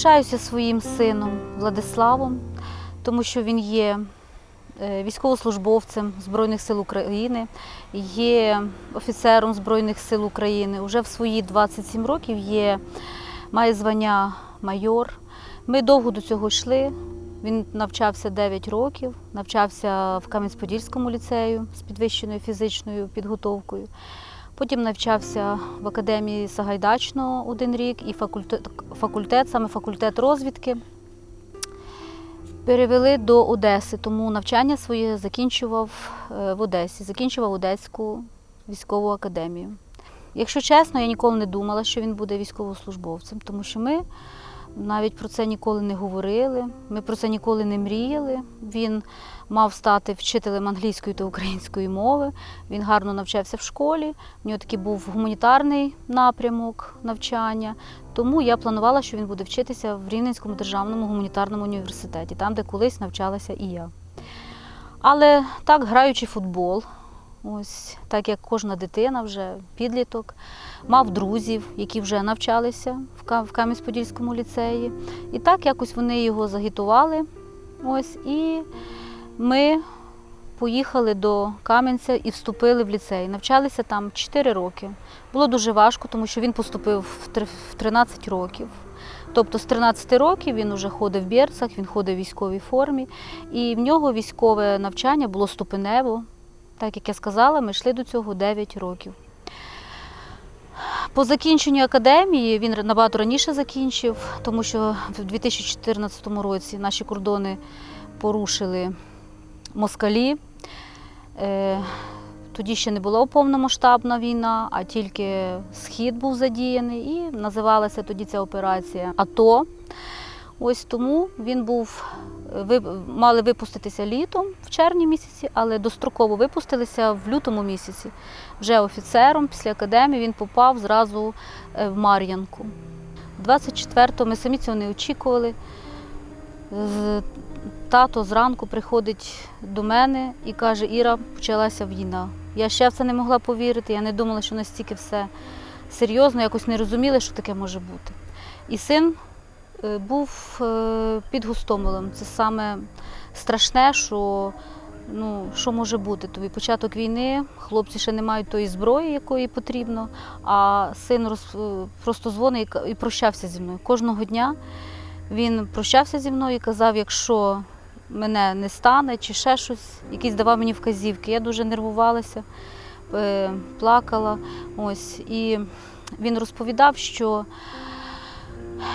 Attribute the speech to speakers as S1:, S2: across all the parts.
S1: Пишаюся своїм сином Владиславом, тому що він є е, військовослужбовцем Збройних сил України, є офіцером Збройних сил України. Уже в свої 27 років є, має звання майор. Ми довго до цього йшли. Він навчався 9 років, навчався в Кам'янець-Подільському ліцею з підвищеною фізичною підготовкою. Потім навчався в академії Сагайдачного один рік і факультет, факультет, саме факультет розвідки. Перевели до Одеси, тому навчання своє закінчував е, в Одесі, закінчував Одеську військову академію. Якщо чесно, я ніколи не думала, що він буде військовослужбовцем, тому що ми навіть про це ніколи не говорили, ми про це ніколи не мріяли. Він мав стати вчителем англійської та української мови. Він гарно навчався в школі. В нього такий був гуманітарний напрямок навчання. Тому я планувала, що він буде вчитися в Рівненському державному гуманітарному університеті, там, де колись навчалася і я. Але так, граючи футбол, ось так як кожна дитина, вже підліток, мав друзів, які вже навчалися в Ка- в Кам'янець-Подільському ліцеї. І так якось вони його загітували. Ось, і ми поїхали до Кам'янця і вступили в ліцей. Навчалися там 4 роки. Було дуже важко, тому що він поступив в 13 років. Тобто з 13 років він вже ходив в берцах, він ходив в військовій формі, і в нього військове навчання було ступенево. Так як я сказала, ми йшли до цього 9 років. По закінченню академії він набагато раніше закінчив, тому що в 2014 році наші кордони порушили москалі. Е, Тоді ще не була повномасштабна війна, а тільки схід був задіяний, і називалася тоді ця операція АТО. Ось тому він був ви мали випуститися літом в червні місяці, але достроково випустилися в лютому місяці. Вже офіцером після академії він попав зразу е, в Мар'янку. 24-го ми самі цього не очікували. Тато зранку приходить до мене і каже: Іра, почалася війна. Я ще в це не могла повірити, я не думала, що настільки все серйозно, якось не розуміла, що таке може бути. І син був е, під густомелем. Це саме страшне, що, ну, що може бути. Тобі початок війни, хлопці ще не мають тої зброї, якої потрібно, а син роз, е, просто дзвонить і прощався зі мною. Кожного дня він прощався зі мною і казав, якщо мене не стане чи ще щось, якісь давав мені вказівки. Я дуже нервувалася, е, плакала. Ось. І він розповідав, що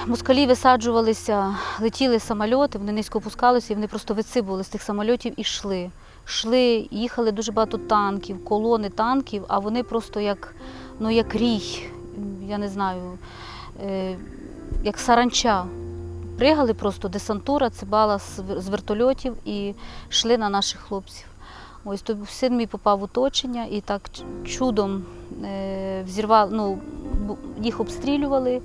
S1: москалі висаджувалися, летіли самольоти, вони низько опускалися, і вони просто висибували з тих самольотів і йшли. Йшли, їхали дуже багато танків, колони танків, а вони просто як, ну, як рій, я не знаю, е, як саранча. Пригали просто десантура, цибала з вертольотів і йшли на наших хлопців. Ось то син мій попав в оточення і так чудом е, взірвав, ну, їх обстрілювали,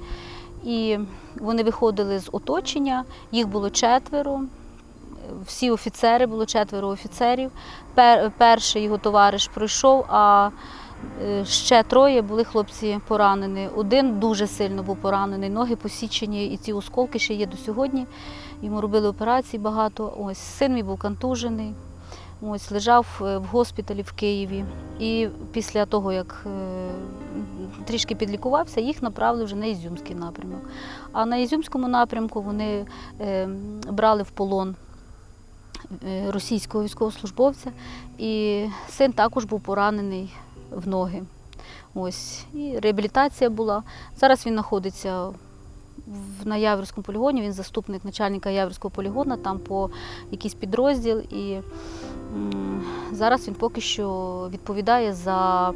S1: і вони виходили з оточення, їх було четверо. Всі офіцери, було четверо офіцерів. Перший його товариш пройшов, а е, ще троє були хлопці поранені. Один дуже сильно був поранений, ноги посічені, і ці осколки ще є до сьогодні. Йому робили операції багато. Ось син мій був контужений. Ось лежав е, в госпіталі в Києві. І після того, як е, трішки підлікувався, їх направили вже на Ізюмський напрямок. А на Ізюмському напрямку вони е, брали в полон російського військовослужбовця, і син також був поранений в ноги. Ось. І реабілітація була. Зараз він знаходиться в- Яворському полігоні, він заступник начальника Яворського полігону, там по якийсь підрозділ. І зараз він поки що відповідає за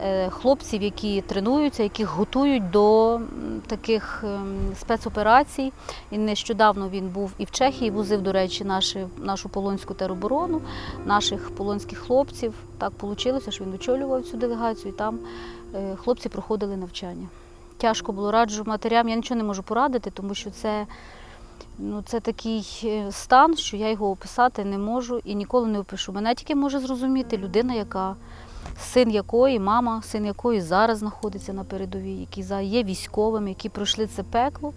S1: е, хлопців, які тренуються, яких готують до таких ем, спецоперацій. І нещодавно він був і в Чехії, возив, до речі, наші, нашу полонську тероборону, наших полонських хлопців. Так вийшло, що він очолював цю делегацію, і там е, хлопці проходили навчання. Тяжко було раджу матерям. Я нічого не можу порадити, тому що це, ну, це такий е, стан, що я його описати не можу і ніколи не опишу. Мене тільки може зрозуміти людина, яка син якої, мама, син якої зараз знаходиться на передовій, які за- є військовими, які пройшли це пекло.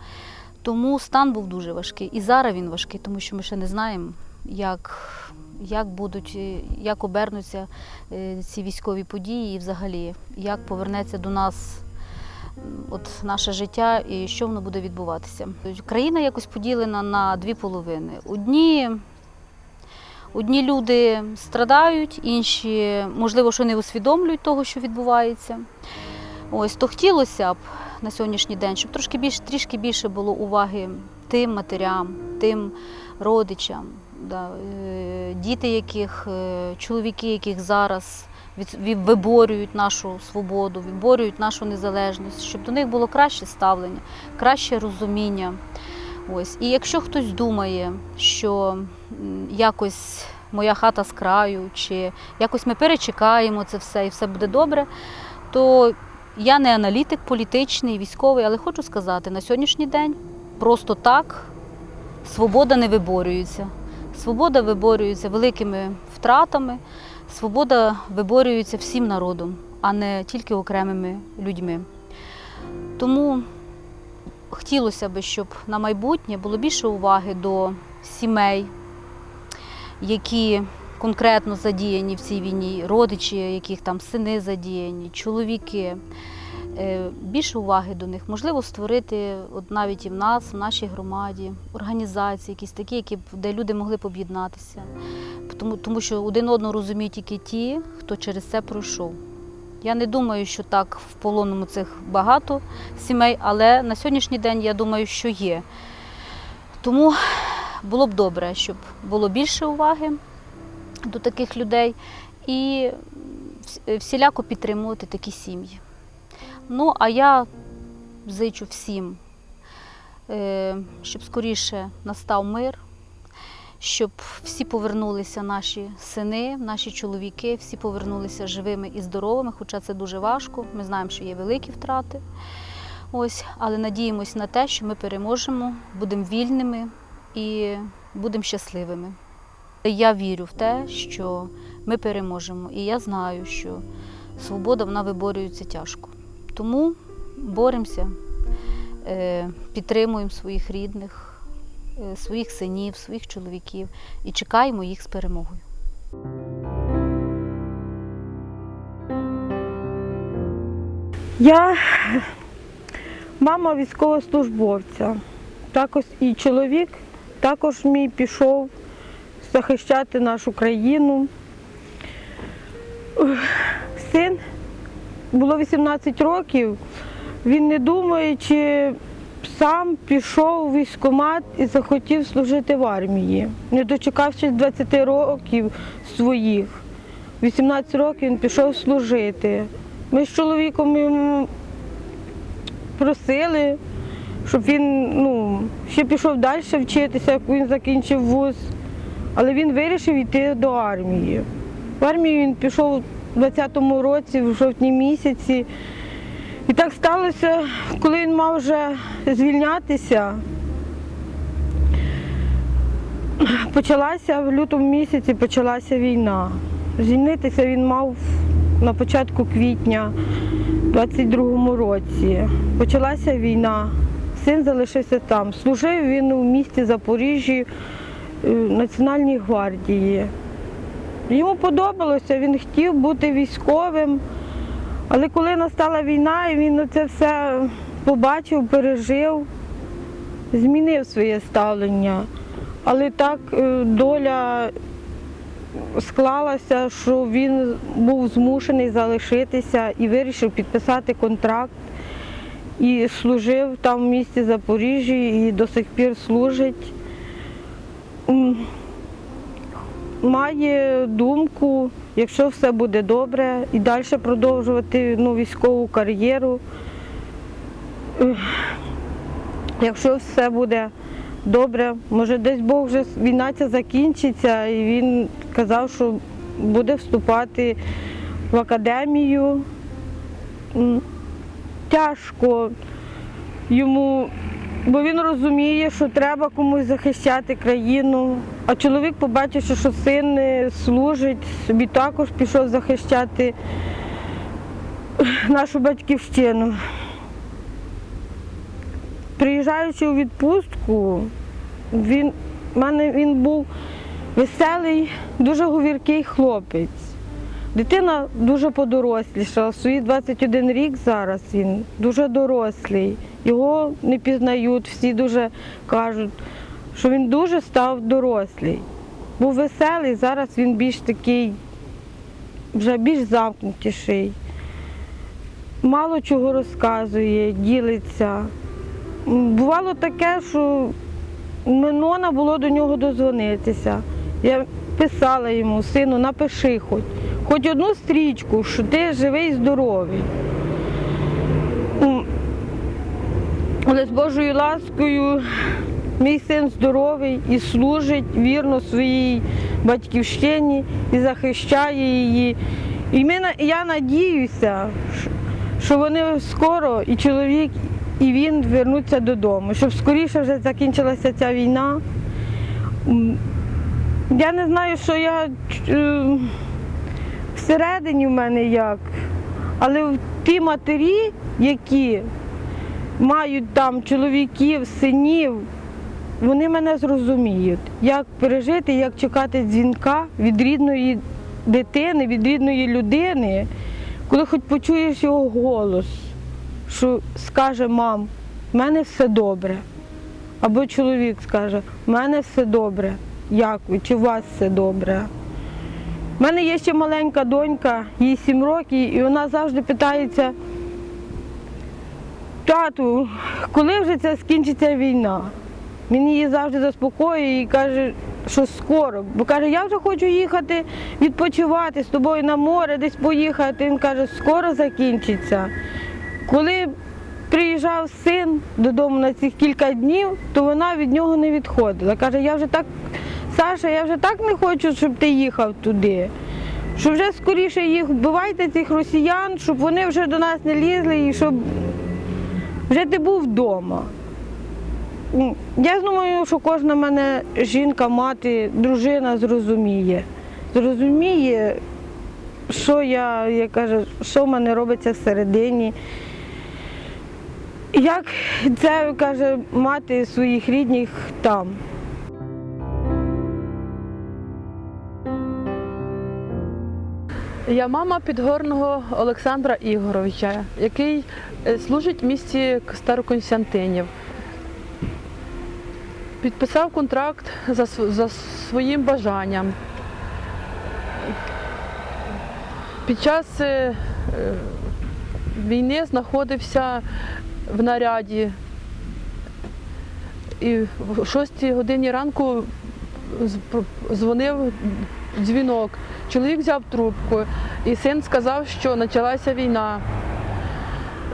S1: Тому стан був дуже важкий. І зараз він важкий, тому що ми ще не знаємо, як, як будуть, е, як обернуться е, ці військові події і взагалі, як повернеться до нас от наше життя і що воно буде відбуватися. Країна якось поділена на дві половини. Одні, одні люди страдають, інші, можливо, що не усвідомлюють того, що відбувається. Ось то хотілося б на сьогоднішній день, щоб трошки більше, трішки більше було уваги тим матерям, тим родичам, да, е, діти, яких, е, чоловіки, яких зараз виборюють нашу свободу, виборюють нашу незалежність, щоб до них було краще ставлення, краще розуміння. Ось. І якщо хтось думає, що якось моя хата з краю, чи якось ми перечекаємо це все і все буде добре, то я не аналітик політичний, військовий, але хочу сказати, на сьогоднішній день просто так свобода не виборюється. Свобода виборюється великими втратами, свобода виборюється всім народом, а не тільки окремими людьми. Тому хотілося б, щоб на майбутнє було більше уваги до сімей, які конкретно задіяні в цій війні, родичі, яких там сини задіяні, чоловіки. Е, Більше уваги до них, можливо, створити от навіть і в нас, в нашій громаді, організації, якісь такі, які де люди могли б об'єднатися. Тому, тому що один одного розуміють тільки ті, хто через це пройшов. Я не думаю, що так в полонному цих багато сімей, але на сьогоднішній день я думаю, що є. Тому було б добре, щоб було більше уваги до таких людей і всіляко підтримувати такі сім'ї. Ну, а я зичу всім, е, щоб скоріше настав мир, щоб всі повернулися наші сини, наші чоловіки, всі повернулися живими і здоровими, хоча це дуже важко. Ми знаємо, що є великі втрати. Ось, але надіємось на те, що ми переможемо, будемо вільними і будемо щасливими. Я вірю в те, що ми переможемо, і я знаю, що свобода вона виборюється тяжко. Тому боремося, е, підтримуємо своїх рідних, е, своїх синів, своїх чоловіків і чекаємо їх з перемогою.
S2: Я мама військовослужбовця. Також і чоловік також мій пішов захищати нашу країну. Син було 18 років. Він не думаючи, сам пішов у військкомат і захотів служити в армії. Не дочекавшись 20 років своїх. 18 років він пішов служити. Ми з чоловіком йому просили, щоб він ну, ще пішов далі вчитися, як він закінчив вуз. Але він вирішив йти до армії. В армію він пішов у 20-му році, в жовтні місяці. І так сталося, коли він мав вже звільнятися. Почалася в лютому місяці почалася війна. Звільнитися він мав на початку квітня 22-му році. Почалася війна. Син залишився там. Служив він у місті Запоріжжі е, Національній гвардії. Йому подобалося, він хотів бути військовим. Але коли настала війна, він це все побачив, пережив, змінив своє ставлення. Але так е, доля склалася, що він був змушений залишитися і вирішив підписати контракт. І служив там в місті Запоріжжі і до сих пір служить. Має думку, якщо все буде добре, і далі продовжувати ну, військову кар'єру. Якщо все буде добре, може десь Бог вже війна ця закінчиться, і він казав, що буде вступати в академію. Тяжко йому, бо він розуміє, що треба комусь захищати країну. А чоловік, побачивши, що син служить, собі також пішов захищати нашу батьківщину. приїжджаючи у відпустку, він, в мене він був веселий, дуже говіркий хлопець. Дитина дуже подорослішала. В свої 21 рік зараз він дуже дорослий. Його не пізнають, всі дуже кажуть, що він дуже став дорослий. Був веселий, зараз він більш такий, вже більш замкнутіший. Мало чого розказує, ділиться. Бувало таке, що Минона було до нього дозвонитися. Я писала йому, сину, напиши хоч, хоч одну стрічку, що ти живий і здоровий. Але з Божою ласкою мій син здоровий і служить вірно своїй батьківщині і захищає її. І ми, я надіюся, що- вони скоро, і чоловік, і він вернуться додому, щоб скоріше вже закінчилася ця війна. Я не знаю, що я е, всередині в мене як, але ті матері, які мають там чоловіків, синів, вони мене зрозуміють, як пережити, як чекати дзвінка від рідної дитини, від рідної людини, коли хоч почуєш його голос, що скаже мам, в мене все добре. Або чоловік скаже, в мене все добре. Як ви? Чи у вас все добре? У мене є ще маленька донька, їй 7 років, і вона завжди питається, тату, коли вже це скінчиться війна? Він її завжди заспокоює і каже, що скоро. Бо каже, я вже хочу їхати відпочивати з тобою на море, десь поїхати. Він каже, скоро закінчиться. Коли приїжджав син додому на цих кілька днів, то вона від нього не відходила. Каже, я вже так, Саша, я вже так не хочу, щоб ти їхав туди. Що вже скоріше їх вбивайте цих росіян, щоб вони вже до нас не лізли і щоб вже ти був вдома. Я думаю, що кожна мене жінка, мати, дружина зрозуміє. Зрозуміє, що я, я кажу, що в мене робиться всередині. Як це каже мати своїх рідних там.
S3: Я мама підгорного Олександра Ігоровича, який е, служить в місті Староконстантинів. Підписав контракт за, за своїм бажанням. Під час е, е, війни знаходився в наряді. І в 6 годині ранку дзвонив дзвінок. Чоловік взяв трубку, і син сказав, що почалася війна.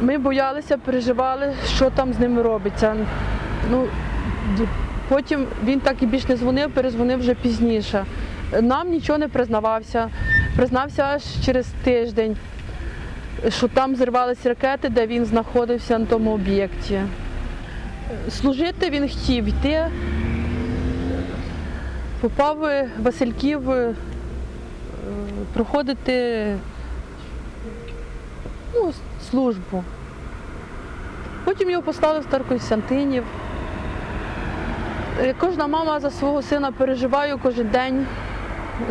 S3: Ми боялися, переживали, що там з ними робиться. Ну, потім він так і більш не дзвонив, перезвонив вже пізніше. Нам нічого не признавався. Признався аж через тиждень, що там зірвалися ракети, де він знаходився на тому об'єкті. Служити він хотів йти. Попав Васильків е, проходити ну, службу. Потім його послали в Староконстантинів. Е, Кожна мама за свого сина переживає кожен день,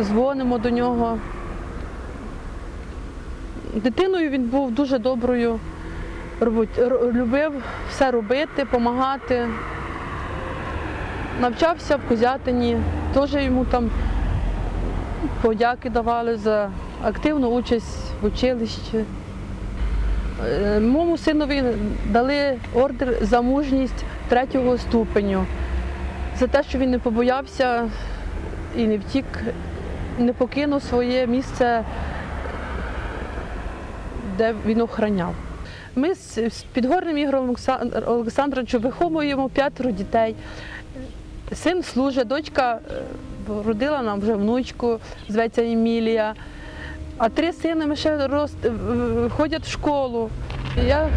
S3: дзвонимо до нього. Дитиною він був дуже доброю, любив все робити, допомагати. Навчався в Козятині, теж йому там подяки давали за активну участь в училищі. Моєму синові дали ордер за мужність третього ступеню, за те, що він не побоявся і не втік, не покинув своє місце, де він охороняв. Ми з підгорним Ігорем Олександр- Олександровичем виховуємо п'ятеро дітей. Син служить, дочка е, родила нам вже внучку, зветься Емілія. А три сини ми ще рост, ходять в школу. Я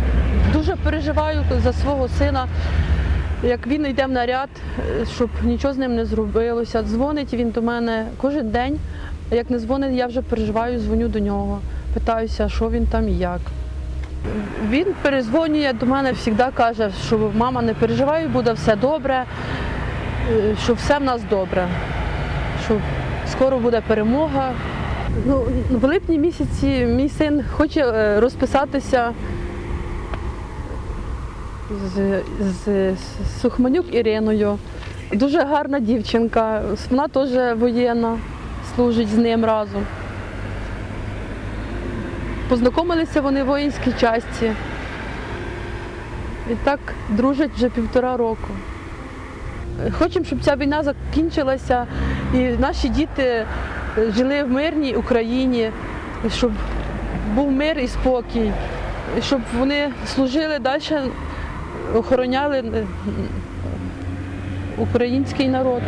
S3: дуже переживаю за свого сина, як він йде в наряд, е, щоб нічого з ним не зробилося. Дзвонить він до мене кожен день. Як не дзвонить, я вже переживаю, дзвоню до нього, питаюся, що він там і як. Він перезвонює до мене, завжди каже, що мама не переживай, буде все добре, е, що все в нас добре, що скоро буде перемога. Ну, в липні місяці мій син хоче е, розписатися з, з Сухманюк Іриною. Дуже гарна дівчинка, вона теж воєнна, служить з ним разом. Познайомилися вони в воїнській часті. І так дружать вже півтора року. Хочемо, щоб ця війна закінчилася і наші діти жили в мирній Україні, щоб був мир і спокій, щоб вони служили далі, охороняли український народ.